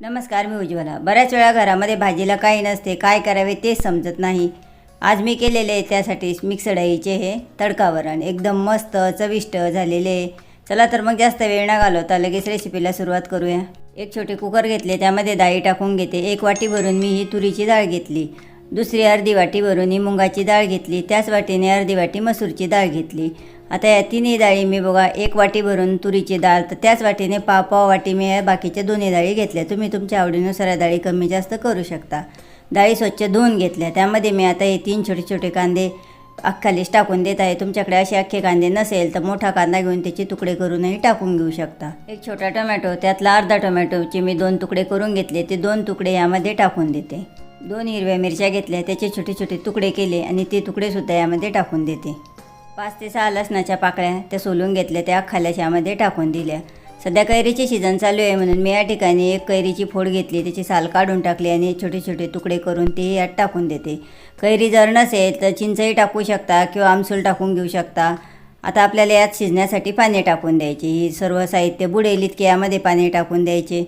नमस्कार मी उज्ज्वला. बऱ्याच वेळा घरामध्ये भाजीला काही नसते काय करावे तेच समजत नाही. आज मी केलेले आहे त्यासाठी मिक्स डाळीचे हे तडकावरण. एकदम मस्त चविष्ट झालेले आहे. चला तर मग जास्त वेळ ना घालवता लगेच रेसिपीला सुरुवात करूया. एक छोटे कुकर घेतले त्यामध्ये डाळी टाकून घेते. एक वाटी भरून मी ही तुरीची डाळ घेतली. दुसरी अर्धी वाटी भरून ही मुंगाची डाळ घेतली. त्याच वाटीने अर्धी वाटी मसूरची डाळ घेतली. आता या तिन्ही डाळी मी बघा एक वाटी भरून तुरीची डाळ तर त्याच वाटीने पाव पाव वाटी मी बाकीच्या दोन्ही डाळी घेतल्या. तुम्ही तुमच्या आवडीनुसार या डाळी कमी जास्त करू शकता. डाळी स्वच्छ धुवून घेतल्या. त्यामध्ये मी आता हे तीन छोटे छोटे कांदे अख्खालीच टाकून देत आहे. तुमच्याकडे असे अख्खे कांदे नसेल तर मोठा कांदा घेऊन त्याचे तुकडे करूनही टाकून घेऊ शकता. एक छोटा टोमॅटो त्यातला अर्धा टोमॅटोचे मी दोन तुकडे करून घेतले. ते दोन तुकडे यामध्ये टाकून देते. दोन हिरव्या मिरच्या घेतल्या. त्याचे छोटे छोटे तुकडे केले आणि ते तुकडेसुद्धा यामध्ये टाकून देते. पाच ते सहा लसणाच्या पाकळ्या त्या सोलून घेतल्या त्या खाल्याच्यामध्ये टाकून दिल्या. सध्या कैरीचे सीझन चालू आहे म्हणून मी या ठिकाणी एक कैरीची फोड घेतली त्याची साल काढून टाकली आणि छोटे छोटे तुकडे करून ते यात टाकून देते. कैरी जर नसेल तर चिंचही टाकू शकता किंवा आमसूल टाकून घेऊ शकता. आता आपल्याला यात शिजण्यासाठी पाणी टाकून द्यायचे. ही सर्व साहित्य बुडेल इतके यामध्ये पाणी टाकून द्यायचे.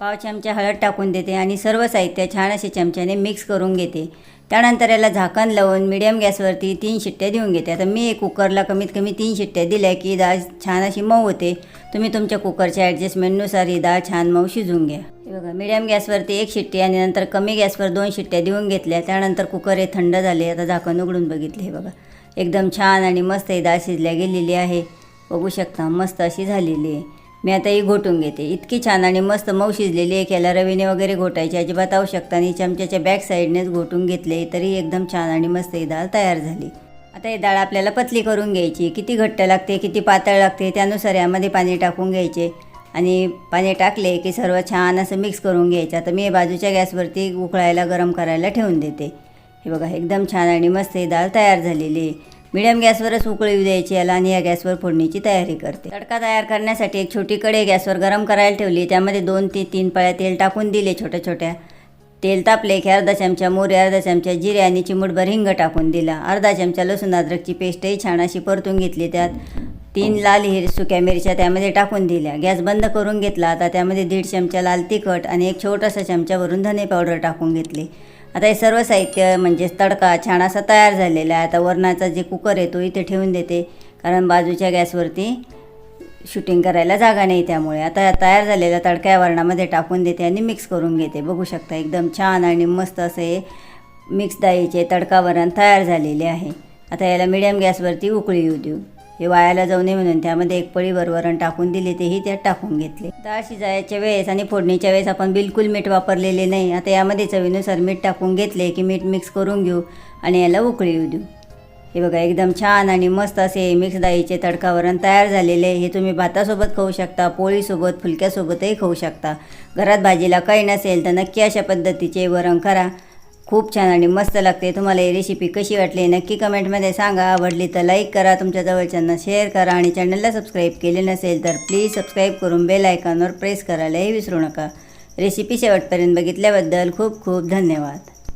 पाव चमचा हळद टाकून देते आणि सर्व साहित्य छान असे चमच्याने मिक्स करून घेते. त्यानंतर याला झाकण लावून मिडियम गॅसवरती तीन शिट्ट्या देऊन घेते. आता मी कुकरला कमीत कमी तीन शिट्ट्या दिल्या की डाळ छान अशी मऊ होते. तुम्ही तुमच्या कुकरच्या ॲडजस्टमेंटनुसार ही डाळ छान मऊ शिजून घ्या. हे बघा मिडियम गॅसवरती एक शिट्टी आणि नंतर कमी गॅसवर दोन शिट्ट्या देऊन घेतल्या. त्यानंतर कुकर हे थंड झाले. आता झाकण उघडून बघितले हे बघा. एकदम छान आणि मस्त ही डाळ शिजल्या गेलेली आहे. बघू शकता मस्त अशी झालेली आहे. मी आता ही घोटून घेते. इतकी छान आणि मस्त मऊ शिजलेली आहे. की याला रवीने वगैरे घोटायची अजिबात आवश्यकता नाही. चमच्याच्या बॅक साईडनेच घोटून घेतले तरी एकदम छान आणि मस्त ही डाळ तयार झाली. आता ही डाळ आपल्याला पतली करून घ्यायची. किती घट्ट लागते किती पातळ लागते त्यानुसार यामध्ये पाणी टाकून घ्यायचे. आणि पाणी टाकले की सर्व छान असं मिक्स करून घ्यायचं. आता मी बाजूच्या गॅसवरती उकळायला गरम करायला ठेवून देते. हे बघा एकदम छान आणि मस्त ही डाळ तयार झालेली आहे. मिडियम गॅसवरच उकळी येऊ द्यायची याला आणि या गॅसवर फोडणीची तयारी करते. तडका तयार करण्यासाठी एक छोटी कढई गॅसवर गरम करायला ठेवली. त्यामध्ये दोन ते तीन पळ्या तेल टाकून दिले छोट्या छोट्या तेल तापले की अर्धा चमचा मोहरी अर्धा चमचा जिरे आणि चिमूटभर हिंग टाकून दिला. अर्धा चमचा लसूण अद्रकची पेस्टही छान अशी परतून घेतली. त्यात तीन लाल हिर सुक्या मिरच्या त्यामध्ये टाकून दिल्या. गॅस बंद करून घेतला. आता त्यामध्ये दीड चमचा लाल तिखट आणि एक छोटासा चमच्यावरून धने पावडर टाकून घेतली. आता हे सर्व साहित्य म्हणजेच तडका छान असा तयार झालेला आहे. आता वरणाचा जे कुकर आहे तो इथे ठेवून देते. कारण बाजूच्या गॅसवरती शूटिंग करायला जागा नाही त्यामुळे. आता तयार झालेल्या तडक्या वरणामध्ये टाकून देते आणि मिक्स करून घेते. बघू शकता एकदम छान आणि मस्त असे हे मिक्स डाळीचे तडका वरण तयार झालेले आहे. आता याला मिडियम गॅसवरती उकळी येऊ देऊ. हे वायाला जाऊ नये म्हणून त्यामध्ये एक पळीभर वरण टाकून दिले तेही त्यात टाकून घेतले. डाळ शिजायच्या वेळेस आणि फोडणीच्या वेळेस आपण बिलकुल मीठ वापरलेले नाही. आता यामध्ये चवीनुसार मीठ टाकून घेतले की मीठ मिक्स करून घेऊ आणि याला उकळी येऊ देऊ. हे बघा एकदम छान आणि मस्त असे मिक्स डाळीचे तडकावरण तयार झालेले आहे. हे तुम्ही भातासोबत खाऊ शकता पोळीसोबत फुलक्यासोबतही खाऊ शकता. घरात भाजीला काही नसेल तर नक्की अशा पद्धतीचे वरण करा. खूप छान आणि मस्त लागते. तुम्हाला ही रेसिपी कशी वाटली नक्की कमेंटमध्ये सांगा. आवडली तर लाईक करा. तुमच्या जवळच्यांना शेअर करा आणि चॅनलला सबस्क्राईब केले नसेल तर प्लीज सबस्क्राईब करून बेल आयकॉनवर प्रेस करायलाही विसरू नका. रेसिपी शेवटपर्यंत बघितल्याबद्दल खूप खूप धन्यवाद.